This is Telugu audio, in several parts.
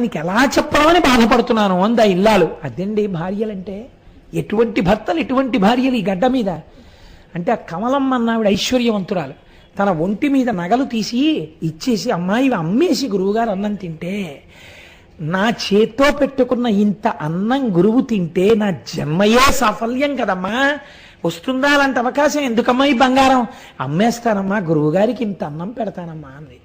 ఆయనకి ఎలా చెప్పాలని బాధపడుతున్నాను అందా ఆ ఇల్లాలు. అదండి భార్యలంటే? ఎటువంటి భర్తలు ఎటువంటి భార్యలు ఈ గడ్డ మీద? అంటే ఆ కమలమ్మ అన్నావిడ ఐశ్వర్యవంతురాలు. తన ఒంటి మీద నగలు తీసి ఇచ్చేసి అమ్మాయి అమ్మేసి గురువుగారు అన్నం తింటే నా చేత్తో పెట్టుకున్న ఇంత అన్నం గురువు తింటే నా జన్మయే సాఫల్యం కదమ్మా. వస్తుందా అలాంటి అవకాశం? ఎందుకమ్మా ఈ బంగారం? అమ్మేస్తానమ్మా గురువుగారికి ఇంత అన్నం పెడతానమ్మా అంది.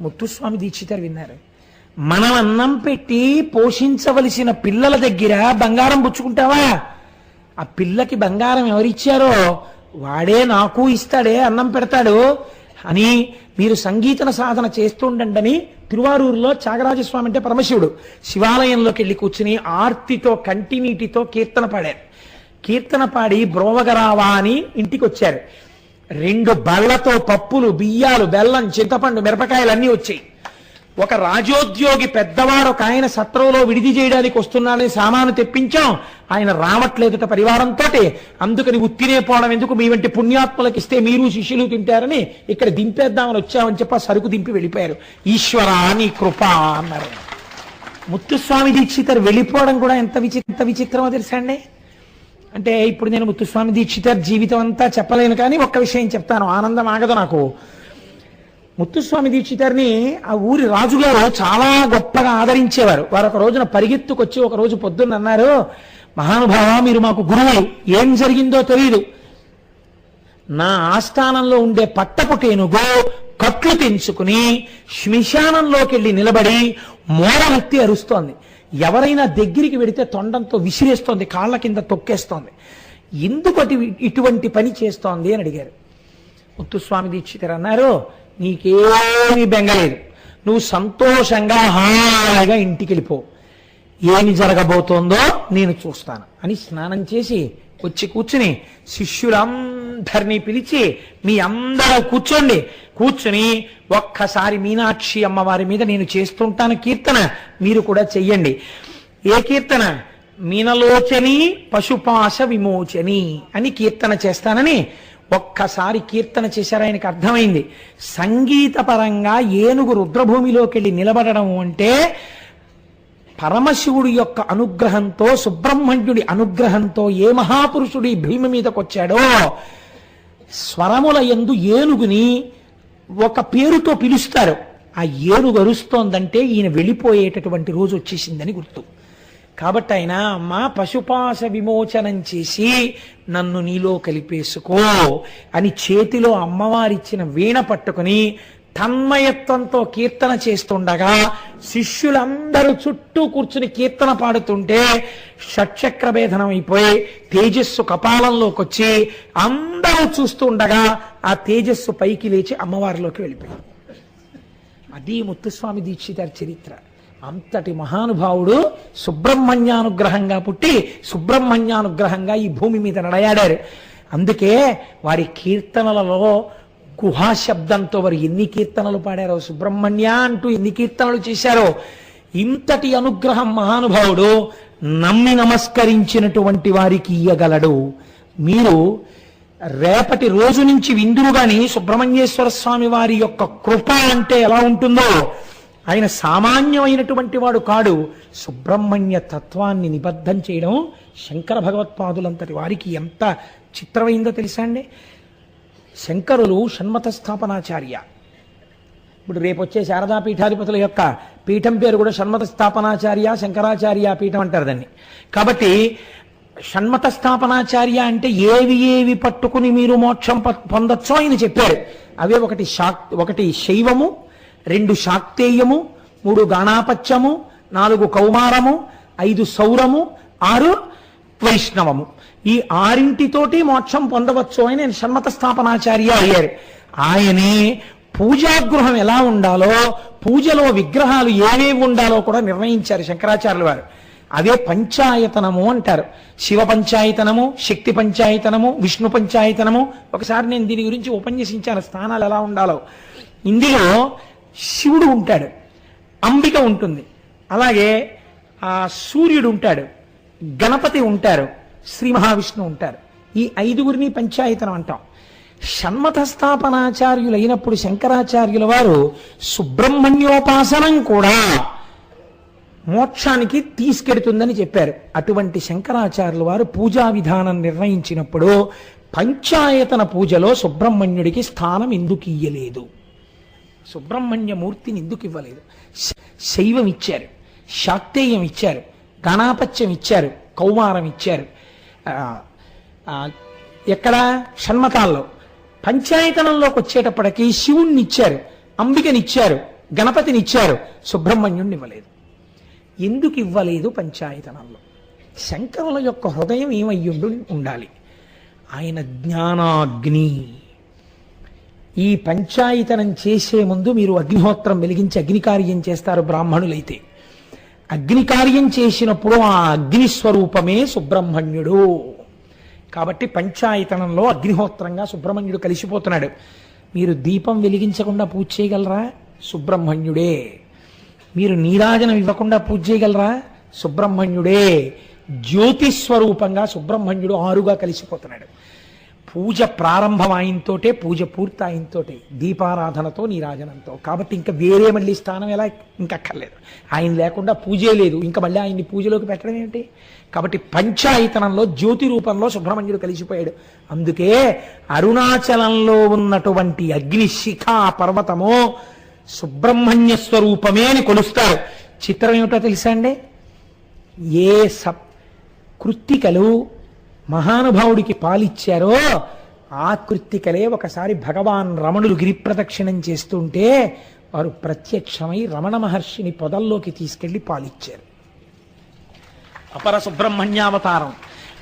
ముత్తుస్వామి దీక్షితారు విన్నారు. మనం అన్నం పెట్టి పోషించవలసిన పిల్లల దగ్గర బంగారం పుచ్చుకుంటావా? ఆ పిల్లకి బంగారం ఎవరిచ్చారో వాడే నాకు ఇస్తాడే అన్నం పెడతాడు. అని మీరు సంగీతన సాధన చేస్తుండండి తిరువారూరులో త్యాగరాజస్వామి అంటే పరమశివుడు శివాలయంలోకి వెళ్ళి కూర్చుని ఆర్తితో కంటినీటితో కీర్తన పాడారు. కీర్తన పాడి బ్రోవగరావా అని ఇంటికి వచ్చారు రెండు బళ్ళతో పప్పులు బియ్యాలు బెల్లం చింతపండు మిరపకాయలు అన్నీ వచ్చాయి. ఒక రాజోద్యోగి పెద్దవాడు ఒక ఆయన సత్రంలో విడిది చేయడానికి వస్తున్నాడని సామాను తెప్పించాం. ఆయన రావట్లేదుట పరివారంతో అందుకని ఉత్తినే పోవడం ఎందుకు? మీ వంటి పుణ్యాత్మలకు ఇస్తే మీరు శిష్యులు తింటారని ఇక్కడ దింపేద్దామని వచ్చామని చెప్పి సరుకు దింపి వెళ్ళిపోయారు. ఈశ్వర నీ కృప అన్నారు. ముత్తుస్వామి దీక్షితర్ వెళ్ళిపోవడం కూడా ఎంత విచిత్ర విచిత్రమో తెలుసా అండి? అంటే ఇప్పుడు నేను ముత్తుస్వామి దీక్షితర్ జీవితం అంతా చెప్పలేను కానీ ఒక్క విషయం చెప్తాను. ఆనందం ఆగదు నాకు. ముత్తుస్వామి దీక్షితారిని ఆ ఊరి రాజుగారు చాలా గొప్పగా ఆదరించేవారు. వారు ఒక రోజున పరిగెత్తుకొచ్చి ఒక రోజు పొద్దున్న అన్నారు మహానుభావ మీరు మాకు గురువులు ఏం జరిగిందో తెలియదు నా ఆస్థానంలో ఉండే పట్టపుటేనుగు కట్లు తెంచుకుని శ్మశానంలోకి వెళ్ళి నిలబడి మూలవృత్తి అరుస్తోంది. ఎవరైనా దగ్గరికి వెడితే తొండంతో విసిరేస్తోంది కాళ్ళ కింద తొక్కేస్తోంది. ఎందుకు అటు- ఇటువంటి పని చేస్తోంది? అని అడిగారు. ముత్తుస్వామి దీక్షితరు అన్నారు నీకేమీ బెంగలేదు నువ్వు సంతోషంగా హాయిగా ఇంటికి వెళ్ళిపో ఏమి జరగబోతోందో నేను చూస్తాను అని స్నానం చేసి వచ్చి కూర్చుని శిష్యులందరినీ పిలిచి మీ అందరూ కూర్చోండి. కూర్చుని ఒక్కసారి మీనాక్షి అమ్మవారి మీద నేను చేస్తుంటాను కీర్తన. మీరు కూడా చెయ్యండి. ఏ కీర్తన? మీనలోచని పశుపాశ విమోచని అని కీర్తన చేస్తానని ఒక్కసారి కీర్తన చేశారు? ఆయనకు అర్థమైంది. సంగీతపరంగా ఏనుగు రుద్రభూమిలోకి వెళ్ళి నిలబడడం అంటే పరమశివుడి యొక్క అనుగ్రహంతో సుబ్రహ్మణ్యుడి అనుగ్రహంతో ఏ మహాపురుషుడి భీమ మీదకొచ్చాడో స్వరముల యందు ఏనుగుని ఒక పేరుతో పిలుస్తారు. ఆ ఏనుగు అరుస్తోందంటే ఈయన వెళ్ళిపోయేటటువంటి రోజు వచ్చేసిందని గుర్తు. కాబట్టి ఆయన అమ్మ పశుపాశ విమోచనం చేసి నన్ను నీలో కలిపేసుకో అని చేతిలో అమ్మవారిచ్చిన వీణ పట్టుకుని తన్మయత్వంతో కీర్తన చేస్తుండగా శిష్యులందరూ చుట్టూ కూర్చుని కీర్తన పాడుతుంటే షట్చక్ర భేదనం అయిపోయి తేజస్సు కపాలంలోకి వచ్చి అందరూ చూస్తుండగా ఆ తేజస్సు పైకి లేచి అమ్మవారిలోకి వెళ్ళిపోయింది. అది ముత్తుస్వామి దీక్షితారి చరిత్ర. అంతటి మహానుభావుడు సుబ్రహ్మణ్యానుగ్రహంగా పుట్టి సుబ్రహ్మణ్యానుగ్రహంగా ఈ భూమి మీద నడయాడారు. అందుకే వారి కీర్తనలలో గుహా శబ్దంతో వారు ఎన్ని కీర్తనలు పాడారో సుబ్రహ్మణ్య అంటూ ఎన్ని కీర్తనలు చేశారో ఇంతటి అనుగ్రహం మహానుభావుడు నమ్మి నమస్కరించినటువంటి వారికి ఇయ్యగలడు. మీరు రేపటి రోజు నుంచి విందురు గాని సుబ్రహ్మణ్యేశ్వర స్వామి వారి యొక్క కృప అంటే ఎలా ఉంటుందో ఆయన సామాన్యమైనటువంటి వాడు కాడు. సుబ్రహ్మణ్య తత్వాన్ని నిబద్ధం చేయడం శంకర భగవత్పాదులంతటి వారికి ఎంత చిత్రమైందో తెలుసా అండి? శంకరులు షణ్మత స్థాపనాచార్య. ఇప్పుడు రేపు వచ్చే శారదా పీఠాధిపతుల యొక్క పీఠం పేరు కూడా షణ్మత స్థాపనాచార్య శంకరాచార్య పీఠం అంటారు దాన్ని. కాబట్టి షణ్మత స్థాపనాచార్య అంటే ఏవి ఏవి పట్టుకుని మీరు మోక్షం ప- పొందొచ్చో ఆయన చెప్పారు. అవే ఒకటి శాక్ ఒకటి శైవము రెండు శాక్తేయము మూడు గాణాపత్యము నాలుగు కౌమారము ఐదు సౌరము ఆరు వైష్ణవము. ఈ ఆరింటితోటి మోక్షం పొందవచ్చు అని నేను షణ్మత స్థాపనాచార్య అయ్యారు ఆయనే పూజాగృహం ఎలా ఉండాలో పూజలో విగ్రహాలు ఏవేవి ఉండాలో కూడా నిర్ణయించారు శంకరాచార్యులు వారు. అవే పంచాయతనము అంటారు. శివ పంచాయతనము శక్తి పంచాయతనము విష్ణు పంచాయతనము. ఒకసారి నేను దీని గురించి ఉపన్యసించాను స్థానాలు ఎలా ఉండాలో. ఇందులో శివుడు ఉంటాడు. అంబిక ఉంటుంది. అలాగే ఆ సూర్యుడు ఉంటాడు. గణపతి ఉంటారు. శ్రీ మహావిష్ణువు ఉంటారు. ఈ ఐదుగురిని పంచాయతనం అంటాం. షణ్మత స్థాపనాచార్యులైనప్పుడు శంకరాచార్యుల వారు సుబ్రహ్మణ్యోపాసనం కూడా మోక్షానికి తీసుకెడుతుందని చెప్పారు. అటువంటి శంకరాచార్యుల వారు పూజా విధానం నిర్ణయించినప్పుడు పంచాయతన పూజలో సుబ్రహ్మణ్యుడికి స్థానం ఎందుకు ఇయ్యలేదు? సుబ్రహ్మణ్య మూర్తిని ఎందుకు ఇవ్వలేదు? శైవం ఇచ్చారు శాక్తేయం ఇచ్చారు గణాపత్యం ఇచ్చారు కౌమారం ఇచ్చారు ఎక్కడ? షణ్మతాల్లో. పంచాయతనంలోకి వచ్చేటప్పటికి శివుణ్ణి ఇచ్చారు అంబికనిచ్చారు. గణపతినిచ్చారు. సుబ్రహ్మణ్యుణ్ణి ఇవ్వలేదు ఎందుకు ఇవ్వలేదు పంచాయతనంలో? శంకరుల యొక్క హృదయం ఏమయ్యుండు ఉండాలి? ఆయన జ్ఞానాగ్ని ఈ పంచాయతనం చేసే ముందు మీరు అగ్నిహోత్రం వెలిగించి అగ్నికార్యం చేస్తారు బ్రాహ్మణులైతే. అగ్నికార్యం చేసినప్పుడు ఆ అగ్ని స్వరూపమే సుబ్రహ్మణ్యుడు. కాబట్టి పంచాయతనంలో అగ్నిహోత్రంగా సుబ్రహ్మణ్యుడు కలిసిపోతున్నాడు. మీరు దీపం వెలిగించకుండా పూజ చేయగలరా? సుబ్రహ్మణ్యుడే. మీరు నీరాజనం ఇవ్వకుండా పూజ చేయగలరా? సుబ్రహ్మణ్యుడే. జ్యోతిస్వరూపంగా సుబ్రహ్మణ్యుడు ఆరుగా కలిసిపోతున్నాడు. పూజ ప్రారంభం ఆయనతోటే పూజ పూర్తి ఆయనతోటే దీపారాధనతో నీరాజనంతో. కాబట్టి ఇంకా వేరే మళ్ళీ స్థానం ఎలా ఇంకక్కర్లేదు ఆయన లేకుండా పూజే లేదు. ఇంకా మళ్ళీ ఆయన్ని పూజలోకి పెట్టడం ఏమిటి? కాబట్టి పంచాయతనంలో జ్యోతి రూపంలో సుబ్రహ్మణ్యుడు కలిసిపోయాడు. అందుకే అరుణాచలంలో ఉన్నటువంటి అగ్నిశిఖా పర్వతము సుబ్రహ్మణ్య స్వరూపమే అని కొలుస్తారు. చిత్రం ఏమిటో తెలుసా అండి? ఏ సప్ కృత్తికలు మహానుభావుడికి పాలిచ్చారో ఆ కృత్తికలే ఒకసారి భగవాన్ రమణులు గిరిప్రదక్షిణం చేస్తుంటే వారు ప్రత్యక్షమై రమణ మహర్షిని పొదల్లోకి తీసుకెళ్ళి పాలిచ్చారు. అపర సుబ్రహ్మణ్యావతారం.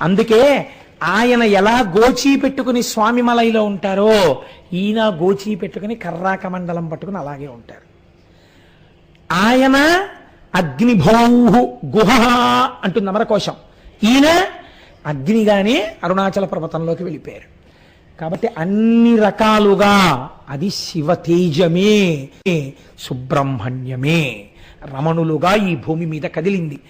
అందుకే ఆయన ఎలా గోచీ పెట్టుకుని స్వామిమలైలో ఉంటారో ఈయన గోచీ పెట్టుకుని కర్రాక మండలం పట్టుకుని అలాగే ఉంటారు. ఆయన అగ్నిభౌహు గుహ అంటుంది అమరకోశం. ఈయన అగ్నిగానే అరుణాచల పర్వతంలోకి వెళ్ళిపోయారు. కాబట్టి అన్ని రకాలుగా అది శివ తేజమే సుబ్రహ్మణ్యమే. రమణులుగా ఈ భూమి మీద కదిలింది.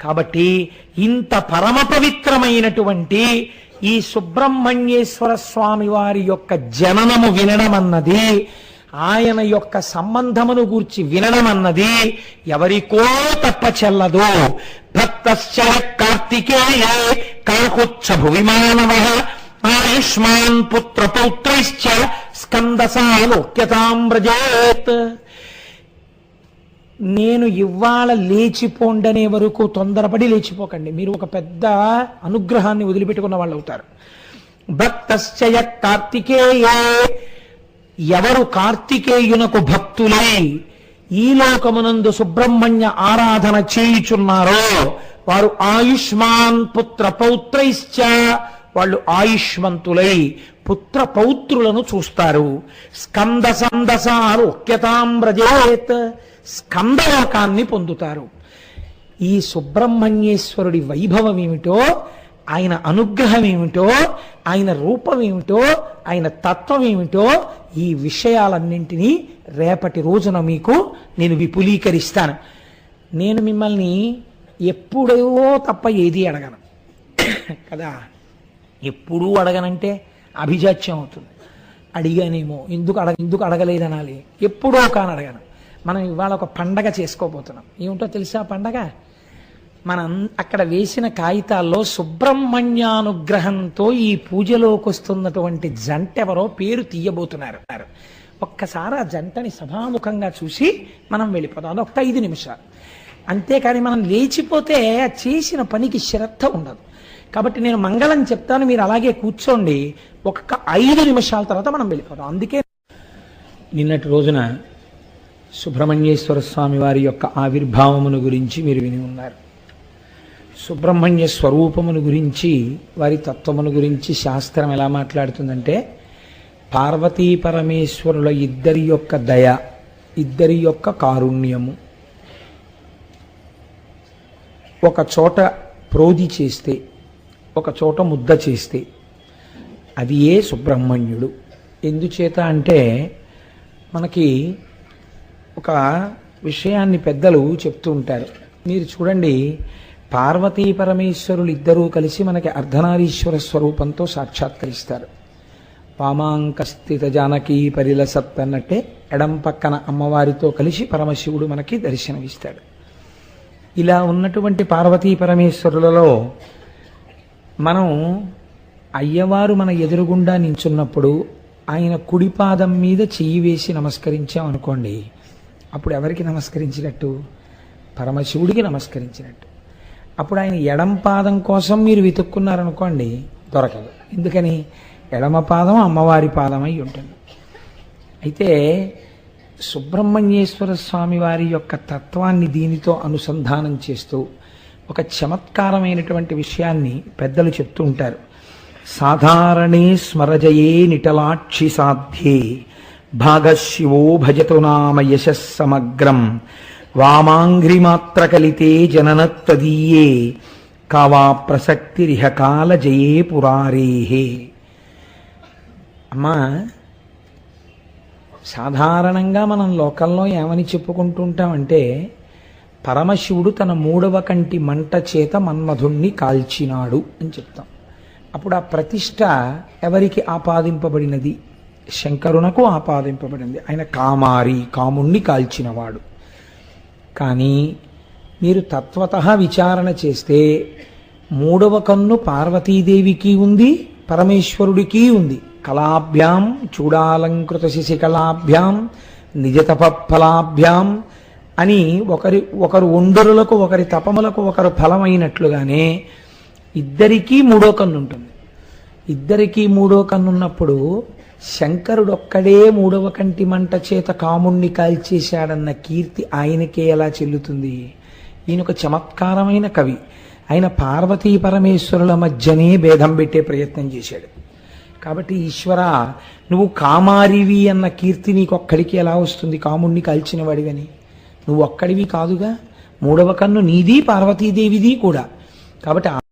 కాబట్టి ఇంత పరమ పవిత్రమైనటువంటి ఈ సుబ్రహ్మణ్యేశ్వర స్వామి వారి యొక్క జననము వినడం అన్నది ఆయన యొక్క సంబంధమును గూర్చి వినడం అన్నది ఎవరికో తప్ప చెల్లదు భక్తశ్చ కార్తికేయ కాకుచ్చ భువిమానవ ఆయుష్మాన్ పుత్ర పౌత్రైశ్చ స్కందసాలోక్యతాం వ్రజేత్ నేను ఇవాళ లేచిపోండనే వరకు తొందరపడి లేచిపోకండి. మీరు ఒక పెద్ద అనుగ్రహాన్ని వదిలిపెట్టుకున్న వాళ్ళు అవుతారు భక్తశ్చయ కార్తికేయే ఎవరు కార్తికేయునకు భక్తులై ఈ లోకమునందు సుబ్రహ్మణ్య ఆరాధన చేయుచున్నారో వారు ఆయుష్మాన్ పుత్ర పౌత్రైశ్చ. వాళ్ళు ఆయుష్మంతులై పుత్ర పౌత్రులను చూస్తారు. స్కంద సందసాలు వ్రజేత్ స్కందలోకాన్ని పొందుతారు. ఈ సుబ్రహ్మణ్యేశ్వరుడి వైభవం ఏమిటో ఆయన అనుగ్రహం ఏమిటో ఆయన రూపం ఏమిటో ఆయన తత్వం ఏమిటో ఈ విషయాలన్నింటినీ రేపటి రోజున మీకు నేను విపులీకరిస్తాను. నేను మిమ్మల్ని ఎప్పుడో తప్ప ఏది అడగను. కదా? ఎప్పుడూ అడగనంటే అభిజాత్యం అవుతుంది. అడిగానేమో ఎందుకు అడగ ఎందుకు అడగలేదనాలి? ఎప్పుడో కాని అడగను. మనం ఇవాళ ఒక పండగ చేసుకోబోతున్నాం. ఏమిటో తెలుసా పండగ? మనం అక్కడ వేసిన కాగితాల్లో సుబ్రహ్మణ్యానుగ్రహంతో ఈ పూజలోకి వస్తున్నటువంటి జంట ఎవరో పేరు తీయబోతున్నారు. ఒక్కసారి ఆ జంటని సభాముఖంగా చూసి మనం వెళ్ళిపోతాం అదొక ఐదు నిమిషాలు. అంతేకాని మనం లేచిపోతే ఆ చేసిన పనికి శ్రద్ధ ఉండదు. కాబట్టి నేను మంగళం చెప్తాను మీరు అలాగే కూర్చోండి. ఒక్క ఐదు నిమిషాల తర్వాత మనం వెళ్ళిపోతాం అందుకే నిన్నటి రోజున సుబ్రహ్మణ్యేశ్వర స్వామి వారి యొక్క ఆవిర్భావమును గురించి మీరు విని ఉన్నారు. సుబ్రహ్మణ్య స్వరూపమును గురించి వారి తత్వమును గురించి శాస్త్రం ఎలా మాట్లాడుతుందంటే పార్వతీ పరమేశ్వరుల ఇద్దరి యొక్క దయ ఇద్దరి యొక్క కారుణ్యము. ఒక చోట ప్రోధి చేస్తే ఒక చోట ముద్ద చేస్తే అది ఏ సుబ్రహ్మణ్యుడు? ఎందుచేత అంటే మనకి ఒక విషయాన్ని పెద్దలు చెప్తూ ఉంటారు. మీరు చూడండి పార్వతీ పరమేశ్వరులు ఇద్దరూ కలిసి మనకి అర్ధనారీశ్వర స్వరూపంతో సాక్షాత్కరిస్తారు. పామాంకస్థిత జానకీ పరిలసత్ అన్నట్టే ఎడం పక్కన అమ్మవారితో కలిసి పరమశివుడు మనకి దర్శనమిస్తాడు. ఇలా ఉన్నటువంటి పార్వతీ పరమేశ్వరులలో మనం అయ్యవారు మన ఎదురుగుండా నించున్నప్పుడు ఆయన కుడిపాదం మీద చెయ్యి వేసి నమస్కరించాం అనుకోండి అప్పుడు ఎవరికి నమస్కరించినట్టు? పరమశివుడికి నమస్కరించినట్టు. అప్పుడు ఆయన ఎడం పాదం కోసం మీరు వెతుక్కున్నారనుకోండి దొరకదు. ఎందుకని? ఎడమ పాదం అమ్మవారి పాదం అయి ఉంటుంది. అయితే సుబ్రహ్మణ్యేశ్వర స్వామి వారి యొక్క తత్వాన్ని దీనితో అనుసంధానం చేస్తూ ఒక చమత్కారమైనటువంటి విషయాన్ని పెద్దలు చెప్తూ ఉంటారు. సాధారణే స్మరజయే నిటలాక్షి సాధ్యే భాగశివో భజతు నామ యశస్సమగ్రం వామాంఘ్రిమాత్రకలితే జననత్వదీయే కావా ప్రసక్తిరిహ కాల జయే పురారేహే అమ్మా సాధారణంగా మనం లోకంలో ఏమని చెప్పుకుంటుంటామంటే పరమశివుడు తన మూడవ కంటి మంట చేత మన్మధుణ్ణి కాల్చినాడు అని చెప్తాం. అప్పుడు ఆ ప్రతిష్ట ఎవరికి ఆపాదింపబడినది? శంకరునకు ఆపాదింపబడింది. ఆయన కామారి కాముణ్ణి కాల్చినవాడు. కానీ మీరు తత్వత విచారణ చేస్తే మూడవ కన్ను పార్వతీదేవికి ఉంది పరమేశ్వరుడికి ఉంది. కళాభ్యాం చూడాలంకృత శిశికళాభ్యాం నిజతపఫలాభ్యాం అని ఒకరి ఒకరు ఒండరులకు ఒకరి తపములకు ఒకరు ఫలమైనట్లుగానే ఇద్దరికీ మూడో కన్ను ఉంటుంది ఇద్దరికీ మూడో కన్నున్నప్పుడు శంకరుడొక్కడే శంకరుడు ఒక్కడే మూడవ కంటి మంట చేత కాముణ్ణి కాల్చేశాడన్న కీర్తి ఆయనకే ఎలా చెల్లుతుంది? ఈయన ఒక చమత్కారమైన కవి. ఆయన పార్వతీ పరమేశ్వరుల మధ్యనే భేదం పెట్టే ప్రయత్నం చేశాడు. కాబట్టి ఈశ్వర నువ్వు కామారివి అన్న కీర్తి నీకు ఒక్కడికి ఎలా వస్తుంది? కాముణ్ణి కాల్చిన వాడివని. నువ్వు ఒక్కడివి కాదుగా మూడవ కన్ను నీది పార్వతీదేవిది కూడా. కాబట్టి